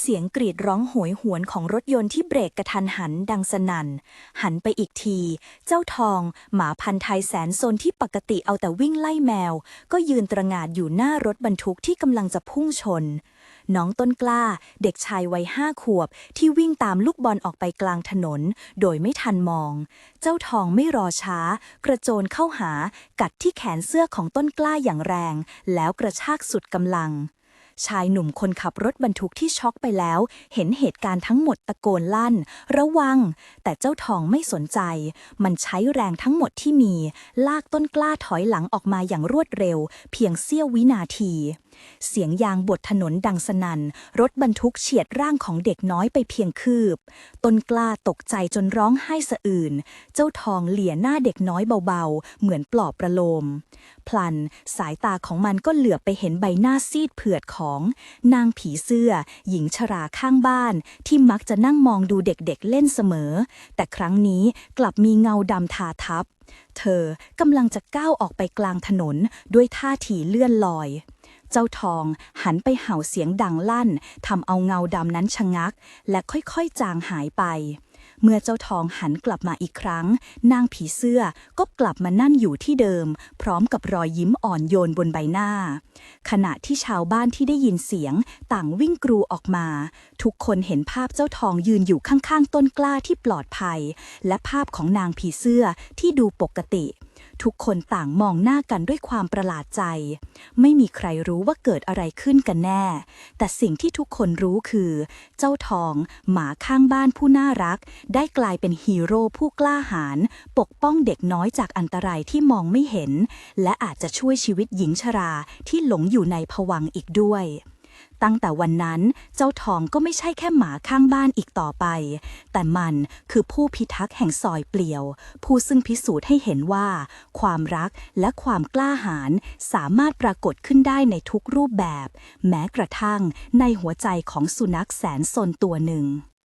เสียงกรีดร้องโหยหวนของรถยนต์ที่เบรกกระทันหันดังสนั่น หันไปอีกที เจ้าทอง หมาพันธุ์ไทยแสนซนที่ปกติเอาแต่วิ่งไล่แมว ก็ยืนตระหง่านอยู่หน้ารถบรรทุกที่กำลังจะพุ่งชน น้องต้นกล้า เด็กชายวัยห้าขวบ ที่วิ่งตามลูกบอลออกไปกลางถนน โดยไม่ทันมอง เจ้าทองไม่รอช้า กระโจนเข้าหา กัดที่แขนเสื้อของต้นกล้าอย่างแรง แล้วกระชากสุดกำลัง ชายหนุ่มคนขับรถบรรทุกที่ช็อกไปแล้ว เห็นเหตุการณ์ทั้งหมดตะโกนลั่น ระวัง แต่เจ้าทองไม่สนใจ มันใช้แรงทั้งหมดที่มี ลากต้นกล้าถอยหลังออกมาอย่างรวดเร็ว เพียงเสี้ยววินาที เสียงยางบดถนนดังสนัน่น รถบรรทุกเฉียดร่างของเด็กน้อยไปเพียงคืบ ต้นกล้าตกใจจนร้องไห้สะอื่น เจ้าทองเหลี่ยหน้าเด็กน้อยเบาๆ เหมือนปลอบประโลม พลันสายตาของมันก็เหลือบไปเห็นใบหน้าซีดเผือดของ นางผีเสื้อ หญิงชราข้างบ้าน ที่มักจะนั่งมองดูเด็กๆเล่นเสมอ แต่ครั้งนี้กลับมีเงาดำทาทับ เธอกำลังจะก้าวออกไปกลางถนนด้วยท่าทีเลื่อนลอย เจ้าทองหันไปเห่าเสียงดังลั่นทำเอาเงาดำนั้นชะงัก และค่อยๆจางหายไป เมื่อเจ้าทองหันกลับมาอีกครั้ง นางผีเสื้อก็กลับมานั่นอยู่ที่เดิม พร้อมกับรอยยิ้มอ่อนโยนบนใบหน้า ขณะที่ชาวบ้านที่ได้ยินเสียงต่างวิ่งกรูออกมา ทุกคนเห็นภาพเจ้าทองยืนอยู่ข้างๆต้นกล้าที่ปลอดภัย และภาพของนางผีเสื้อที่ดูปกติ ทุกคนต่างมองหน้ากันด้วยความประหลาดใจ ไม่มีใครรู้ว่าเกิดอะไรขึ้นกันแน่ แต่สิ่งที่ทุกคนรู้คือ เจ้าทอง หมาข้างบ้านผู้น่ารัก ได้กลายเป็นฮีโร่ผู้กล้าหาญปกป้องเด็กน้อยจากอันตรายที่มองไม่เห็น และอาจจะช่วยชีวิตหญิงชราที่หลงอยู่ในผวังอีกด้วย ตั้งแต่วันนั้นเจ้าทองก็ไม่ใช่แค่หมาข้างบ้านอีกต่อไป แต่มันคือผู้พิทักษ์แห่งซอยเปลี่ยว ผู้ซึ่งพิสูจน์ให้เห็นว่า ความรักและความกล้าหาญสามารถปรากฏขึ้นได้ในทุกรูปแบบ แม้กระทั่งในหัวใจของสุนัขแสนสนตัวหนึ่ง